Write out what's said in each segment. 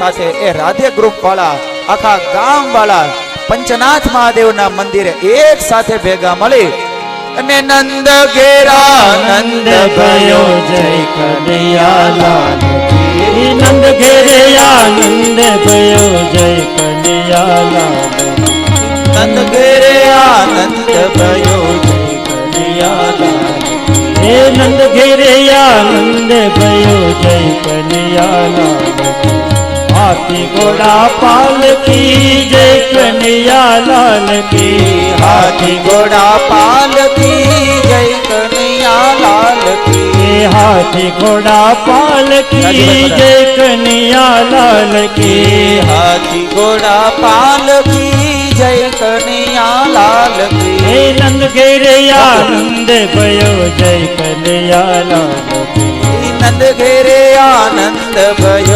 સાથે એ રાધે ગ્રુપ વાળા, આખા ગામ વાળા પંચનાથ મહાદેવના મંદિરે એક સાથે ભેગા મળી. અને નંદ ઘેરા, નંદ ભયો, જય કનૈયાલાલ. નંદ ઘેરે નંદ ભયો, જય કનૈયાલાલ. નંદ ઘેરે નંદ ભયો, જય કનૈયાલાલ. હે નંદ ઘેરેયા, નંદ ભયો, જય કનૈયાલાલ. હાથી ઘોડા પાલ કી જય કનૈયા લાલ કી હાથી ઘોડા પાલ કી જય કનૈયા લાલ કી હાથી ઘોડા પાલ કી જય કનૈયા લાલ કી હાથી ઘોડા પાલ કી જય કનૈયા લાલ કી નંદ ઘેરે આનંદ ભયો જય કનૈયા લાલ કી નંદ ઘેરે આનંદ ભયો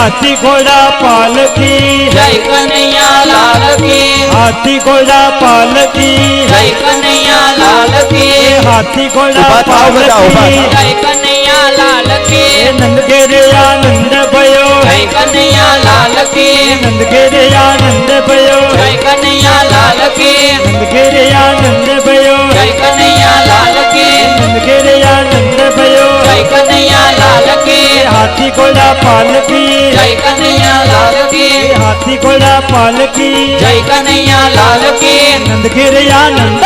हाथी घोड़ा पाल की जय कन्हैया लाल की। हाथी घोड़ा पाल की जय कन्हैया लाल की। हाथी घोड़ा पाल की जय कन्हैया लाल की। नंद के गिरे नंद भयो। जय कन्हैया लाल की। नंद के गिरे नंद भयो। जय कोड़ा पाल की जय कन्हैया लाल की। हाथी कोड़ा पाल की जय कन्हैया लाल की। नंद गिर आनंद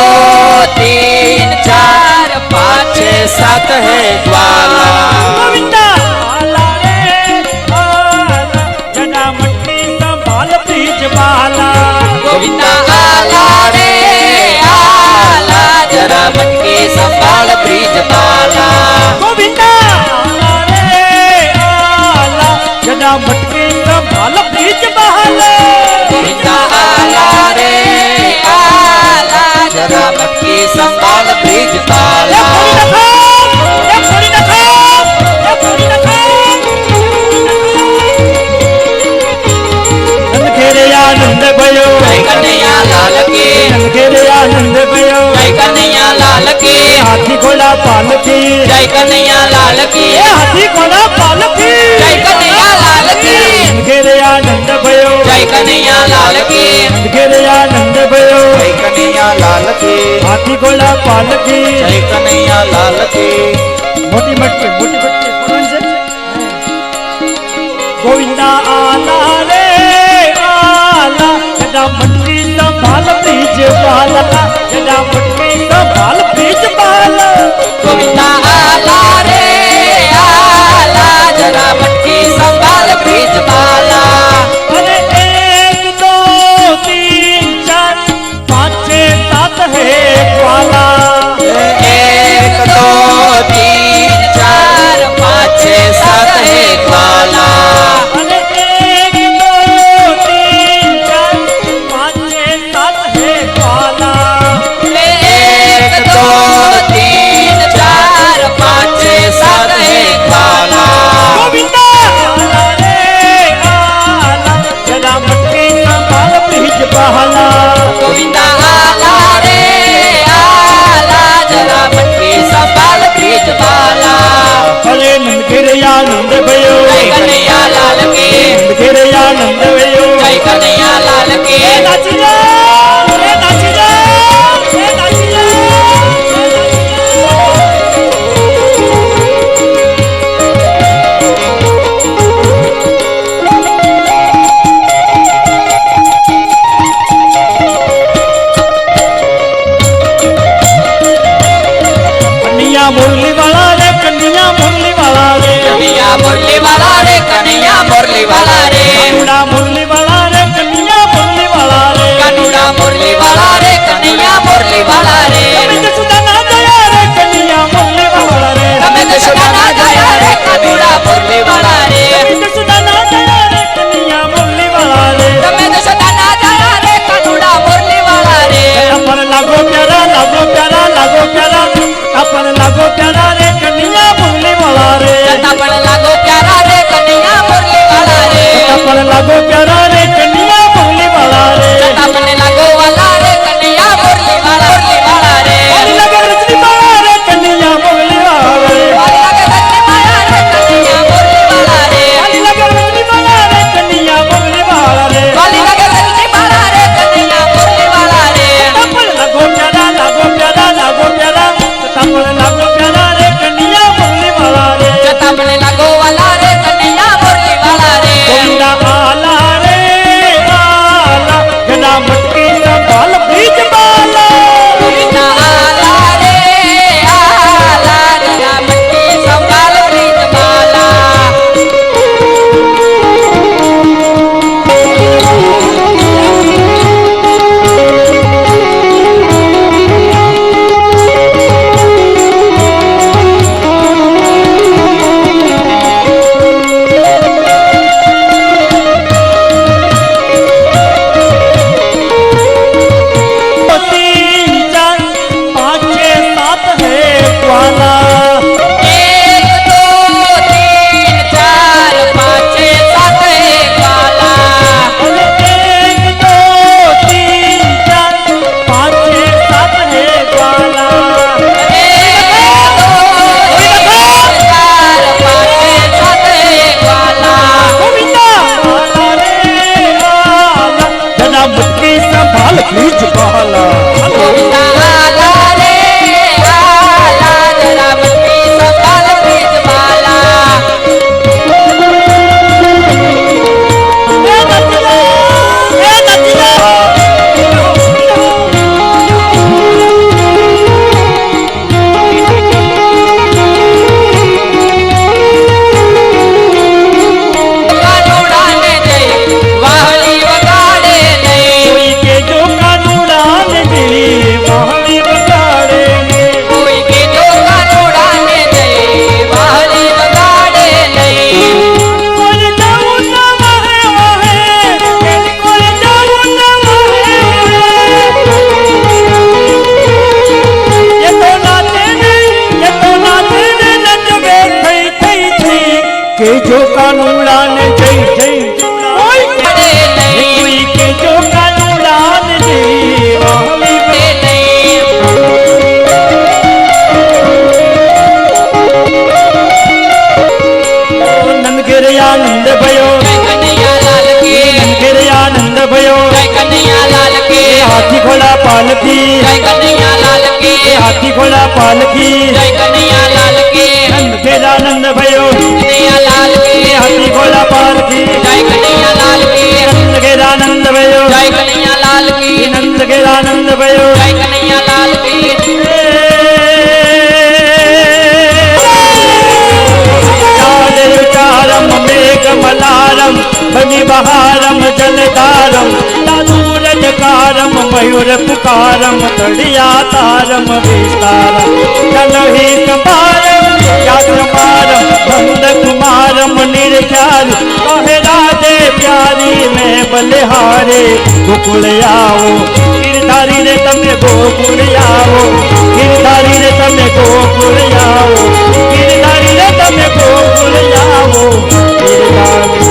दो तीन चार पाँच सात है। हाथी खोला पाल की। जय कन्हैया लाल की। हाथी घोड़ा पाल जय कन्हैया लाल की। खेले आनंद भयो जय कन्हैया लाल की। खेले आनंद भयो जय कन्हैया लाल की। हाथी घोड़ा पाल जय कन्हैया लाल की। मोटी मटकी मोटी मटकी गोविंदा आला रे आला। कदा शिवाला ওয়ালা जो कानूड़ान आनंद हाथी घोड़ा पालकी। हाथी घोड़ा पालकी। આનંદ ભયો જય કનૈયાલાલ કી ચારમ મેઘમલારમ બહારમ જલધારમ દાદુરજકારમ મયુર પુકારમ તળિયા તારમ વિસ્તારમ જનહી કપારમ યાત્રમારમ બંદ કુમારમ નિર્ખ્યાર કહે રાધે પ્યારી મેં બલિહારે ગોકુળ આવો ગિરધારીને તમે ગોકુળ આવો ગિરધારીને તમે ગોકુળ આવો ગિરધારીને તમે ગોકુળ આવો ગિરધારી